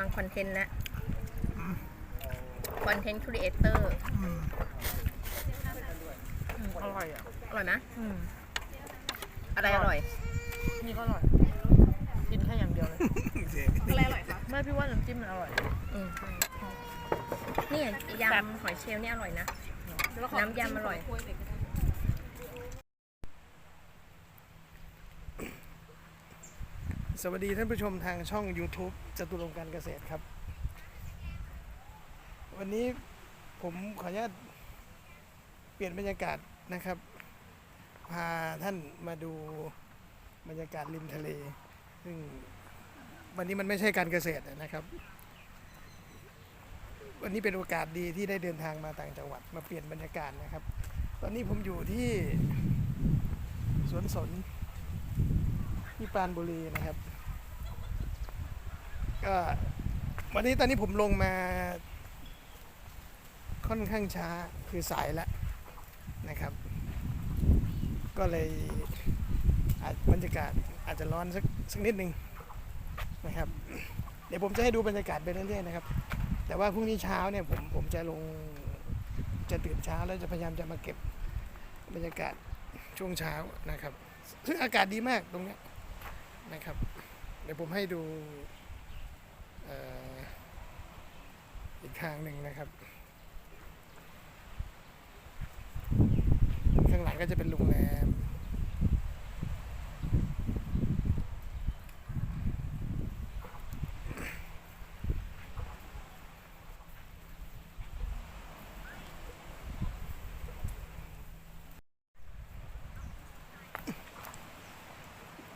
ลังคอนเทนต์แล้วคอนเทนต์ครีเอเตอร์อืมอร่อยอะอร่อยไหมอืมอะไรอร่อย นี่ก็อร่อย กินแค่อย่างเดียวเลยอะไรอร่อยคะไม่พี่ว่าน้ำจิ้มมันอร่อยอืมนี่ยำหอยเชลล์นี่อร่อยนะ น้ำยำอร่อย สวัสดีท่านผู้ชมทางช่อง YouTube จตุรงการเกษตรครับ วันนี้ผมขออนุญาตเปลี่ยนบรรยากาศนะครับ พาท่านมาดูบรรยากาศริมทะเล ซึ่งวันนี้มันไม่ใช่การเกษตรนะครับ วันนี้เป็นโอกาสดีที่ได้เดินทางมาต่างจังหวัดมาเปลี่ยนบรรยากาศนะครับ ตอนนี้ผมอยู่ที่สวนสนที่ปรานบุรีนะครับ ก็วันนี้ตอนนี้ผมลงมา ค่อนข้างช้าคือสายแล้วนะครับ ก็เลยอาจบรรยากาศอาจจะร้อนสักสักนิดหนึ่งนะครับ เดี๋ยวผมจะให้ดูบรรยากาศไปเรื่อยๆนะครับ แต่ว่าพรุ่งนี้เช้าเนี่ยผมผมจะลงจะตื่นเช้าแล้วจะพยายามจะมาเก็บบรรยากาศช่วงเช้านะครับ ซึ่งอากาศดีมากตรงนี้นะครับ เดี๋ยวผมให้ดู อีกทางหนึ่งนะครับ ข้างหลังก็จะเป็นโรงแรม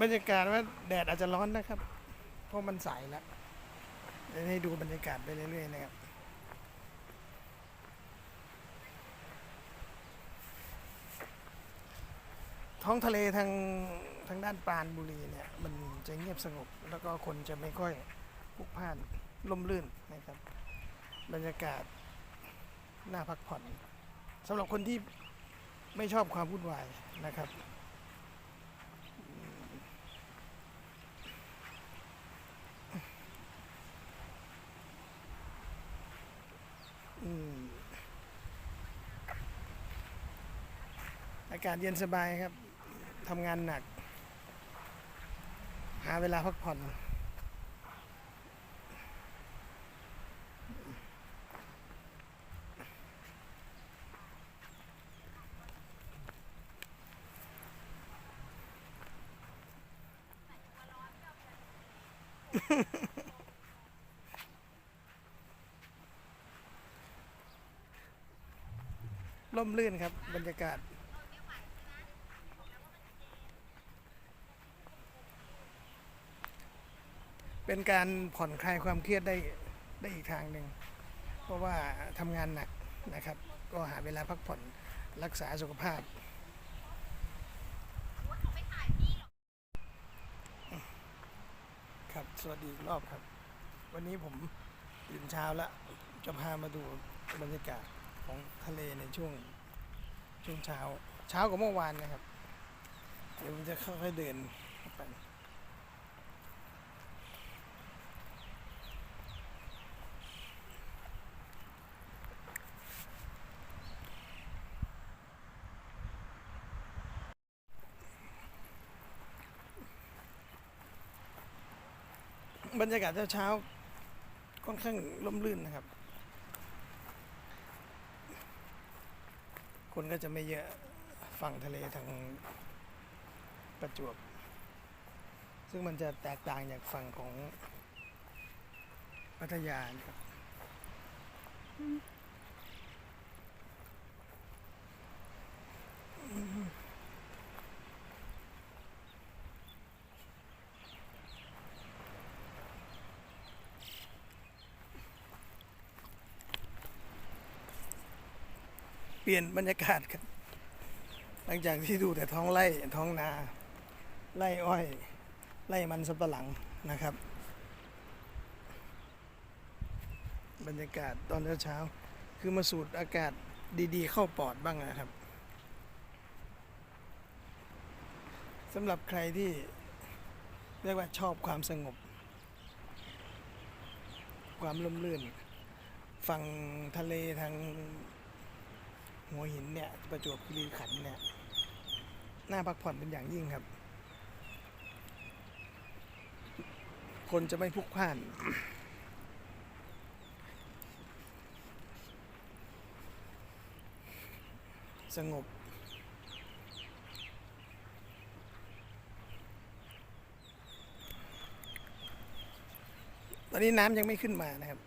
บรรยากาศว่าแดดอาจจะร้อนนะครับ เพราะมันใสแล้ว ให้ดูบรรยากาศไปเรื่อยๆนะครับท้องทะเลทางทางด้านปานบุรีเนี่ยมันจะเงียบสงบ แล้วก็คนจะไม่ค่อยพลุกพล่านล่มลื่นนะครับ บรรยากาศน่าพักผ่อนสำหรับคนที่ไม่ชอบความวุ่นวายนะครับ อืมอากาศเย็นสบายครับทำงานหนัก หาเวลาพักผ่อนร่มรื่นครับบรรยากาศ เป็นการผ่อนคลายความเครียดได้ได้อีกทางหนึ่งเพราะว่าทำงานหนักนะครับ ก็หาเวลาพักผ่อนรักษาสุขภาพครับสวัสดีอีกรอบครับ วันนี้ผมตื่นเช้าแล้วจะพามาดูบรรยากาศของทะเลในช่วงช่วงเช้า เช้ากว่าเมื่อวานนะครับ เดี๋ยวผมจะค่อยๆเดินไป บรรยากาศเช้าๆค่อนข้างร่มรื่นนะครับ คนก็จะไม่เยอะฝั่งทะเลทางประจวบ ซึ่งมันจะแตกต่างจากฝั่งของพัทยานะครับ เปลี่ยนบรรยากาศครับ หลังจากที่ดูแต่ท้องไร่ท้องนาไร่อ้อยไร่มันสำปะหลังนะครับ บรรยากาศตอนเช้าๆคือมาสูดอากาศดีๆ เข้าปอดบ้างนะครับสำหรับใครที่เรียกว่าชอบความสงบ ความลมลื่น ฝั่งทะเลทาง หัวหินเนี่ยประจวบคีรีขันธ์เนี่ยน่าพักผ่อนเป็นอย่างยิ่งครับ คนจะไม่พลุกพล่าน สงบตอนนี้น้ำยังไม่ขึ้นมานะครับ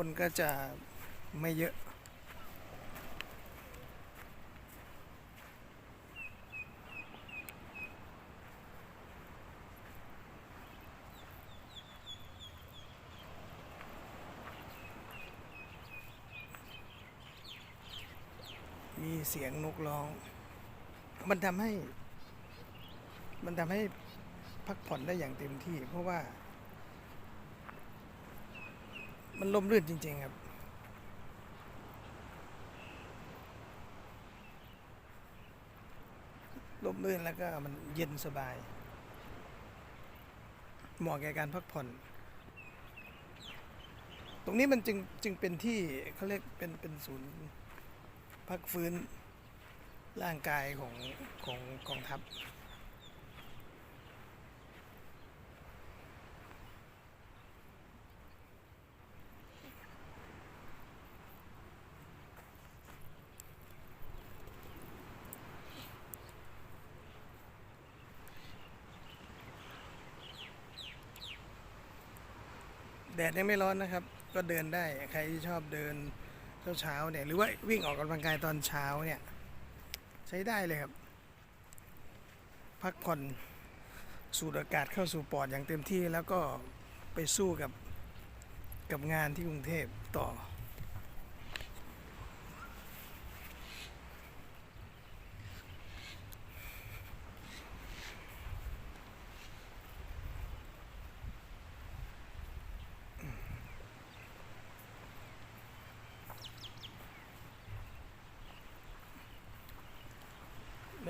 คนก็จะไม่เยอะ มีเสียงนกร้อง มันทำให้ มันทำให้พักผ่อนได้อย่างเต็มที่ เพราะว่า มันลมรื่นจริง ๆ ครับลมรื่นแล้วก็มันเย็นสบาย เหมาะแก่การพักผ่อน ตรงนี้มันจึงจึงเป็นที่เขาเรียกเป็นเป็นศูนย์พักฟื้นร่างกายของของกองทัพ แดดยังไม่ร้อนนะครับ ก็เดินได้ใครที่ชอบเดินเช้าๆเนี่ยหรือว่าวิ่งออกกำลังกายตอนเช้าเนี่ย ใช้ได้เลยครับ พักผ่อนสูดอากาศเข้าสู่ปอดอย่างเต็มที่แล้วก็ไปสู้กับกับงานที่กรุงเทพต่อ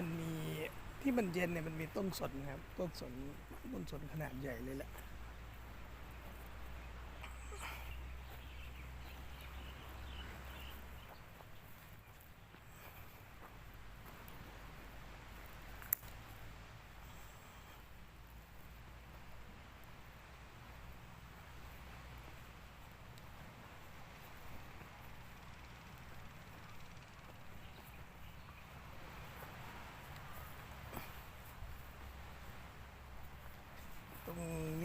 มันมีที่ มันเย็นเนี่ยมันมีต้นสนครับ ต้นสนต้นสนขนาดใหญ่เลยแหละ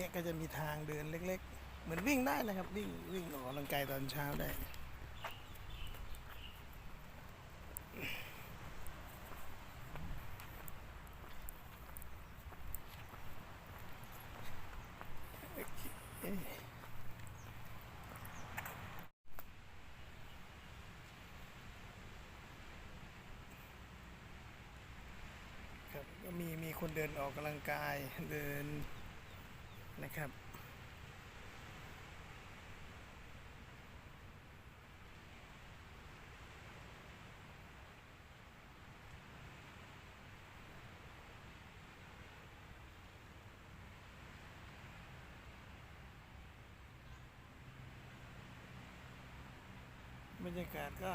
นี้ก็จะมีทางเดินเล็ก ๆ เหมือนวิ่งได้นะครับ วิ่งวิ่งออกกำลังกายตอนเช้าได้ครับก็มีมีคนเดินออกกำลังกายเดิน นะครับ บรรยากาศก็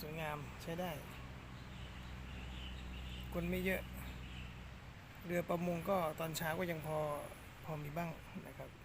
สวยงามใช้ได้ คนไม่เยอะ เรือประมงก็ตอนเช้าก็ยังพอ พอมีบ้างนะครับ